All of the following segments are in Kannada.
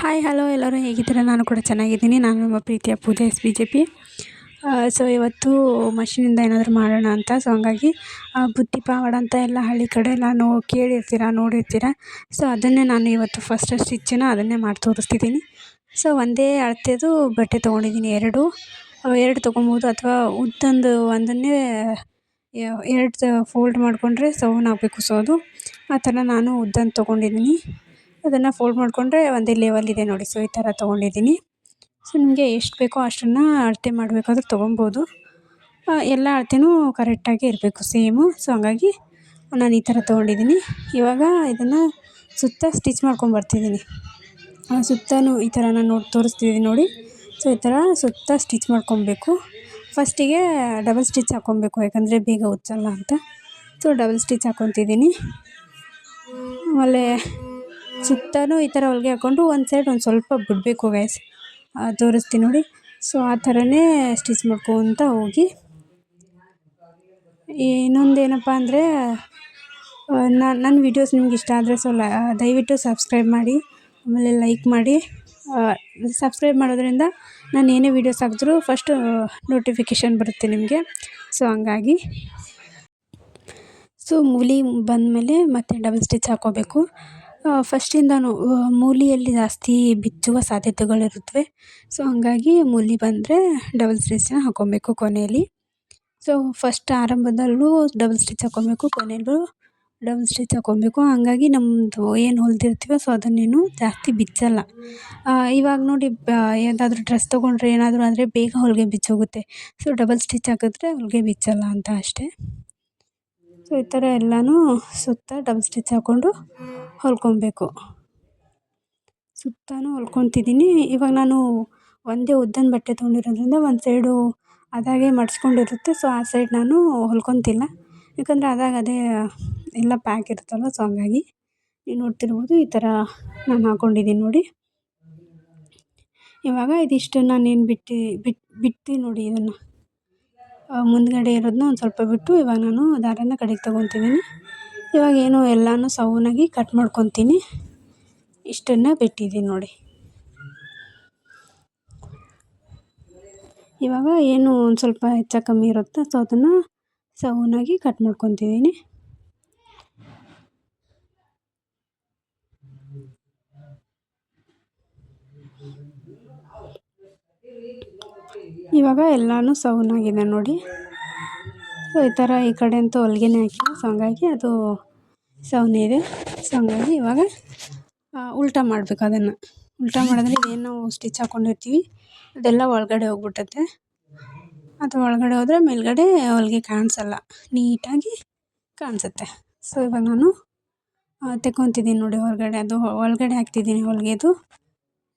ಹಾಯ್ ಹಲೋ ಎಲ್ಲರೂ ಹೇಗಿದ್ದೀರಾ? ನಾನು ಕೂಡ ಚೆನ್ನಾಗಿದ್ದೀನಿ. ನಾನು ನಮ್ಮ ಪ್ರೀತಿಯ Pooja, S B J P. So ಇವತ್ತು ಮಷಿನಿಂದ ಏನಾದರೂ ಮಾಡೋಣ ಅಂತ. ಸೊ ಹಂಗಾಗಿ ಬುತ್ತಿ ಪಾವಾಡ ಅಂತ ಎಲ್ಲ ಹಳ್ಳಿ ಕಡೆ ನಾನು ಕೇಳಿರ್ತೀರ, ನೋಡಿರ್ತೀರ? ಸೊ ಅದನ್ನೇ ನಾನು ಇವತ್ತು ಫಸ್ಟ್ ಸ್ಟಿಚ್ಚನ್ನು ಅದನ್ನೇ ಮಾಡಿ ತೋರಿಸ್ತಿದ್ದೀನಿ. ಸೊ ಒಂದೇ ಅಳತೆದು ಬಟ್ಟೆ ತೊಗೊಂಡಿದ್ದೀನಿ. ಎರಡು ಎರಡು ತೊಗೊಬೋದು ಅಥವಾ ಉದ್ದೊಂದು ಒಂದನ್ನೇ ಎರಡು ಫೋಲ್ಡ್ ಮಾಡಿಕೊಂಡ್ರೆ ಸೌನ್ ಆಗಬೇಕು ಸೊ ಅದು ಆ ಥರ ನಾನು ಉದ್ದನ್ನು ತೊಗೊಂಡಿದ್ದೀನಿ. ಅದನ್ನು ಫೋಲ್ಡ್ ಮಾಡಿಕೊಂಡ್ರೆ ಒಂದೇ ಲೆವೆಲ್ ಇದೆ ನೋಡಿ. ಸೊ ಈ ಥರ ತೊಗೊಂಡಿದ್ದೀನಿ. ಸೊ ನಿಮಗೆ ಎಷ್ಟು ಬೇಕೋ ಅಷ್ಟನ್ನು ಅಳತೆ ಮಾಡಬೇಕಾದ್ರೆ ತೊಗೊಬೋದು. ಎಲ್ಲ ಅಳತೆನೂ ಕರೆಕ್ಟಾಗಿ ಇರಬೇಕು ಸೇಮು ಸೊ ಹಂಗಾಗಿ ನಾನು ಈ ಥರ ತೊಗೊಂಡಿದ್ದೀನಿ. ಇವಾಗ ಇದನ್ನು ಸುತ್ತ ಸ್ಟಿಚ್ ಮಾಡ್ಕೊಂಬರ್ತಿದ್ದೀನಿ ಸುತ್ತನೂ ಈ ಥರ ನಾನು ನೋಡಿ ತೋರಿಸ್ತಿದ್ದೀನಿ ನೋಡಿ. ಸೊ ಈ ಥರ ಸುತ್ತ ಸ್ಟಿಚ್ ಮಾಡ್ಕೊಬೇಕು. ಫಸ್ಟಿಗೆ ಡಬಲ್ ಸ್ಟಿಚ್ ಹಾಕ್ಕೊಬೇಕು ಯಾಕಂದರೆ ಬೇಗ ಉಚ್ಚಲ್ಲ ಅಂತ. ಸೊ ಡಬಲ್ ಸ್ಟಿಚ್ ಹಾಕ್ಕೊತಿದ್ದೀನಿ ಆಮೇಲೆ ಸುತ್ತಲೂ ಈ ಥರ ಹೊಲಿಗೆ ಹಾಕ್ಕೊಂಡು ಒಂದು ಸೈಡ್ ಒಂದು ಸ್ವಲ್ಪ ಬಿಡಬೇಕು ಗೈಸ್ ತೋರಿಸ್ತೀನಿ ನೋಡಿ. ಸೊ ಆ ಥರನೇ ಸ್ಟಿಚ್ ಮಾಡ್ಕೊತ ಹೋಗಿ. ಇನ್ನೊಂದು ಏನಪ್ಪ ಅಂದರೆ ನಾನು ನನ್ನ ವೀಡಿಯೋಸ್ ನಿಮ್ಗೆ ಇಷ್ಟ ಆದರೆ ಸೊ ದಯವಿಟ್ಟು ಸಬ್ಸ್ಕ್ರೈಬ್ ಮಾಡಿ, ಆಮೇಲೆ ಲೈಕ್ ಮಾಡಿ. ಸಬ್ಸ್ಕ್ರೈಬ್ ಮಾಡೋದ್ರಿಂದ ನಾನು ಏನೇ ವೀಡಿಯೋಸ್ ಹಾಕಿದ್ರೂ ಫಸ್ಟು ನೋಟಿಫಿಕೇಷನ್ ಬರುತ್ತೆ ನಿಮಗೆ. ಸೊ ಹಂಗಾಗಿ. ಸೊ ಮೂಲಿ ಬಂದಮೇಲೆ ಮತ್ತೆ ಡಬಲ್ ಸ್ಟಿಚ್ ಹಾಕ್ಕೋಬೇಕು. ಫಸ್ಟಿಂದನೂ ಮೂಲಿಯಲ್ಲಿ ಜಾಸ್ತಿ ಬಿಚ್ಚುವ ಸಾಧ್ಯತೆಗಳಿರುತ್ತವೆ. ಸೊ, ಹಂಗಾಗಿ ಮೂಲಿ ಬಂದರೆ ಡಬಲ್ ಸ್ಟಿಚ್ನ ಹಾಕ್ಕೊಬೇಕು ಕೊನೆಯಲ್ಲಿ ಸೊ, ಫಸ್ಟ್ ಆರಂಭದಲ್ಲೂ ಡಬಲ್ ಸ್ಟಿಚ್ ಹಾಕ್ಕೊಬೇಕು ಕೊನೆಯಲ್ಲೂ ಡಬಲ್ ಸ್ಟಿಚ್ ಹಾಕ್ಕೊಬೇಕು ಹಂಗಾಗಿ ನಮ್ಮದು ಏನು ಹೊಲ್ದಿರ್ತೀವೋ, ಸೊ, ಅದನ್ನೇನು ಜಾಸ್ತಿ ಬಿಚ್ಚಲ್ಲ. ಇವಾಗ ನೋಡಿ ಯಾವುದಾದ್ರೂ ಡ್ರೆಸ್ ತೊಗೊಂಡ್ರೆ ಏನಾದರೂ ಆದರೆ ಬೇಗ ಹೊಲಿಗೆ ಬಿಚ್ಚೋಗುತ್ತೆ. ಸೊ, ಡಬಲ್ ಸ್ಟಿಚ್ ಹಾಕಿದ್ರೆ ಹೊಲಿಗೆ ಬಿಚ್ಚಲ್ಲ ಅಂತ ಅಷ್ಟೇ. ಸೊ, ಈ ಥರ ಎಲ್ಲನೂ ಸುತ್ತ ಡಬಲ್ ಸ್ಟಿಚ್ ಹಾಕ್ಕೊಂಡು ಹೊಲ್ಕೊಬೇಕು. ಸುತ್ತಲೂ ಹೊಲ್ಕೊತಿದ್ದೀನಿ ಇವಾಗ ನಾನು ಒಂದೇ ಉದ್ದನ ಬಟ್ಟೆ ತೊಗೊಂಡಿರೋದ್ರಿಂದ ಒಂದು ಸೈಡು ಅದಾಗೆ ಮಡಿಸ್ಕೊಂಡಿರುತ್ತೆ. ಸೊ, ಆ ಸೈಡ್ ನಾನು ಹೊಲ್ಕೊತಿಲ್ಲ. ಯಾಕಂದರೆ ಅದಾಗ ಅದೇ ಎಲ್ಲ ಪ್ಯಾಕ್ ಇರುತ್ತಲ್ಲ ಸೊ ಹಂಗಾಗಿ ನೀವು ನೋಡ್ತಿರ್ಬೋದು. ಈ ಥರ ನಾನು ಹಾಕ್ಕೊಂಡಿದ್ದೀನಿ ನೋಡಿ. ಇವಾಗ ಇದಿಷ್ಟು ನಾನೇನು ಬಿಟ್ಟು ಬಿಟ್ಟು ಬಿಟ್ಟು ನೋಡಿ ಇದನ್ನು. ಮುಂದುಗಡೆ ಇರೋದನ್ನ ಒಂದು ಸ್ವಲ್ಪ ಬಿಟ್ಟು ಇವಾಗ ನಾನು ದಾರನ ಕಡೆಗೆ ತೊಗೊತಿದ್ದೀನಿ ಇವಾಗ ಏನು ಎಲ್ಲನೂ ಸೌನಾಗಿ ಕಟ್ ಮಾಡ್ಕೊತೀನಿ. ಇಷ್ಟನ್ನು ಬಿಟ್ಟಿದ್ದೀನಿ ನೋಡಿ. ಇವಾಗ ಏನು ಒಂದು ಸ್ವಲ್ಪ ಹೆಚ್ಚ ಕಮ್ಮಿ ಇರುತ್ತೆ ಸೊ ಅದನ್ನು ಸೌನಾಗಿ ಕಟ್ ಮಾಡ್ಕೊತಿದ್ದೀನಿ ಇವಾಗ ಎಲ್ಲನೂ ಸೌನಾಗಿದೆ ನೋಡಿ. ಸೊ ಈ ಥರ ಈ ಕಡೆ ಅಂತೂ ಹೊಲ್ಗೆನೇ ಹಾಕಿಲ್ಲ ಸೊ ಹಂಗಾಗಿ ಅದು ಸೌನೆ ಇದೆ. ಸೊ ಹಂಗಾಗಿ ಇವಾಗ ಉಲ್ಟಾ ಮಾಡಬೇಕು ಅದನ್ನು. ಉಲ್ಟಾ ಮಾಡಿದ್ರೆ ಏನು ನಾವು ಸ್ಟಿಚ್ ಹಾಕ್ಕೊಂಡಿರ್ತೀವಿ ಅದೆಲ್ಲ ಒಳಗಡೆ ಹೋಗ್ಬಿಟ್ಟತ್ತೆ ಅದು ಒಳಗಡೆ ಹೋದರೆ ಮೇಲ್ಗಡೆ ಹೊಲಿಗೆ ಕಾಣಿಸಲ್ಲ. ನೀಟಾಗಿ ಕಾಣಿಸುತ್ತೆ. ಸೊ ಇವಾಗ ನಾನು ತೆಕ್ಕೊತಿದ್ದೀನಿ ನೋಡಿ ಹೊರಗಡೆ. ಅದು ಒಳಗಡೆ ಹಾಕ್ತಿದ್ದೀನಿ ಹೊಲಿಗೆದು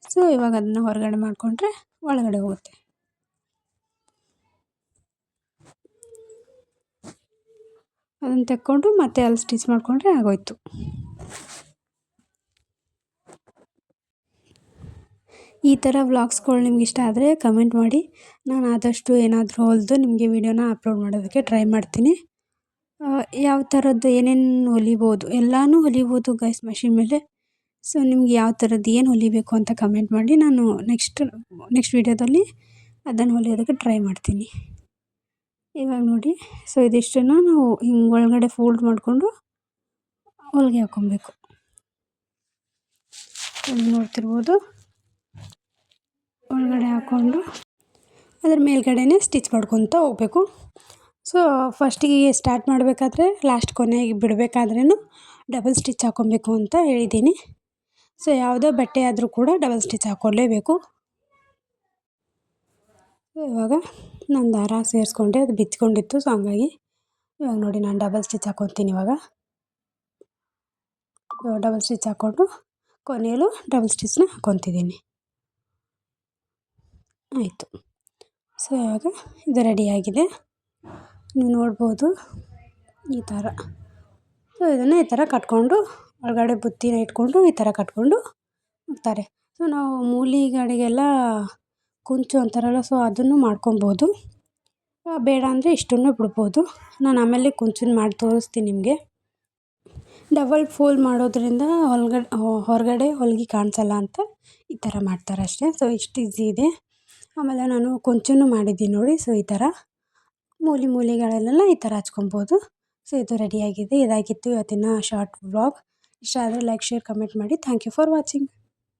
ಸೊ ಇವಾಗ ಅದನ್ನು ಹೊರಗಡೆ ಮಾಡಿಕೊಂಡ್ರೆ ಒಳಗಡೆ ಹೋಗುತ್ತೆ. ಅದನ್ನು ತೆಕ್ಕೊಂಡು ಮತ್ತೆ ಅಲ್ಲಿ ಸ್ಟಿಚ್ ಮಾಡಿಕೊಂಡ್ರೆ ಆಗೋಯ್ತು. ಈ ಥರ ವ್ಲಾಗ್ಸ್ಗಳು ನಿಮ್ಗೆ ಇಷ್ಟ ಆದರೆ ಕಮೆಂಟ್ ಮಾಡಿ. ನಾನು ಆದಷ್ಟು ಏನಾದರೂ ಹೊಲಿದು ನಿಮಗೆ ವೀಡಿಯೋನ ಅಪ್ಲೋಡ್ ಮಾಡೋದಕ್ಕೆ ಟ್ರೈ ಮಾಡ್ತೀನಿ. ಯಾವ ಥರದ್ದು ಏನೇನು ಹೊಲಿಬೋದು? ಎಲ್ಲನೂ ಹೊಲಿಬೋದು ಗೈಸ್ ಮಷಿನ್ ಮೇಲೆ. ಸೊ ನಿಮ್ಗೆ ಯಾವ ಥರದ್ದು ಏನು ಹೊಲಿಬೇಕು ಅಂತ ಕಮೆಂಟ್ ಮಾಡಿ. ನಾನು ನೆಕ್ಸ್ಟ್ ನೆಕ್ಸ್ಟ್ ವೀಡಿಯೋದಲ್ಲಿ ಅದನ್ನು ಹೊಲಿಯೋದಕ್ಕೆ ಟ್ರೈ ಮಾಡ್ತೀನಿ. ಇವಾಗ ನೋಡಿ. ಸೊ ಇದಿಷ್ಟನ್ನು ನಾವು ಹಿಂಗೆ ಒಳಗಡೆ ಫೋಲ್ಡ್ ಮಾಡಿಕೊಂಡು ಹೊಲಿಗೆ ಹಾಕ್ಕೊಬೇಕು ನೋಡ್ತಿರ್ಬೋದು. ಒಳಗಡೆ ಹಾಕ್ಕೊಂಡು ಅದ್ರ ಮೇಲ್ಗಡೆನೇ ಸ್ಟಿಚ್ ಮಾಡ್ಕೊತ ಹೋಗ್ಬೇಕು. ಸೊ ಫಸ್ಟಿಗೆ ಸ್ಟಾರ್ಟ್ ಮಾಡಬೇಕಾದ್ರೆ ಲಾಸ್ಟ್ ಕೊನೆಗೆ ಬಿಡಬೇಕಾದ್ರೂ ಡಬಲ್ ಸ್ಟಿಚ್ ಹಾಕ್ಕೊಬೇಕು ಅಂತ ಹೇಳಿದ್ದೀನಿ. ಸೊ ಯಾವುದೋ ಬಟ್ಟೆ ಆದರೂ ಕೂಡ ಡಬಲ್ ಸ್ಟಿಚ್ ಹಾಕ್ಕೊಳ್ಳೇಬೇಕು ಇವಾಗ ನಾನು ದಾರ ಸೇರಿಸ್ಕೊಂಡೆ, ಅದು ಬಿಚ್ಕೊಂಡಿತ್ತು ಸೊ ಹಂಗಾಗಿ ಇವಾಗ ನೋಡಿ ನಾನು ಡಬಲ್ ಸ್ಟಿಚ್ ಹಾಕ್ಕೊತೀನಿ ಇವಾಗ. ಡಬಲ್ ಸ್ಟಿಚ್ ಹಾಕ್ಕೊಂಡು ಕೊನೆಯಲ್ಲೂ ಡಬಲ್ ಸ್ಟಿಚ್ನ ಹಾಕ್ಕೊತಿದ್ದೀನಿ ಆಯಿತು. ಸೊ ಇವಾಗ ಇದು ರೆಡಿಯಾಗಿದೆ ನೀವು ನೋಡ್ಬೋದು ಈ ಥರ ಸೊ ಇದನ್ನು ಈ ಥರ ಕಟ್ಕೊಂಡು ಒಳಗಡೆ ಬುತ್ತಿನ ಇಟ್ಕೊಂಡು ಈ ಥರ ಕಟ್ಕೊಂಡು ಹೋಗ್ತಾರೆ. ಸೊ ನಾವು ಮೂಲಿಗಳಿಗೆಲ್ಲ ಕುಂಚು ಅಂತಾರಲ್ಲ ಸೊ ಅದನ್ನು ಮಾಡ್ಕೊಬೋದು. ಬೇಡ ಅಂದರೆ ಇಷ್ಟನ್ನು ಬಿಡ್ಬೋದು. ನಾನು ಆಮೇಲೆ ಕುಂಚುನ ಮಾಡಿ ತೋರಿಸ್ತೀನಿ ನಿಮಗೆ. ಡಬಲ್ ಫೋಲ್ ಮಾಡೋದ್ರಿಂದ ಹೊಲ್ಗಡೆ ಹೊರಗಡೆ ಹೊಲಿಗೆ ಕಾಣಿಸಲ್ಲ ಅಂತ ಈ ಥರ ಮಾಡ್ತಾರೆ ಅಷ್ಟೇ. ಸೊ ಇಷ್ಟು ಈಸಿ ಇದೆ. ಆಮೇಲೆ ನಾನು ಕೊಂಚನೂ ಮಾಡಿದ್ದೀನಿ ನೋಡಿ ಸೊ ಈ ಥರ ಮೂಲೆ ಮೂಲೆಗಳಲ್ಲೆಲ್ಲ ಈ ಥರ ಹಚ್ಕೊಬೋದು. ಸೊ ಇದು ರೆಡಿಯಾಗಿದೆ ಇದಾಗಿತ್ತು ಇವತ್ತಿನ ಶಾರ್ಟ್ ವ್ಲಾಗ್ ಇಷ್ಟ ಆದರೆ ಲೈಕ್ ಶೇರ್ ಕಮೆಂಟ್ ಮಾಡಿ. Thank you for watching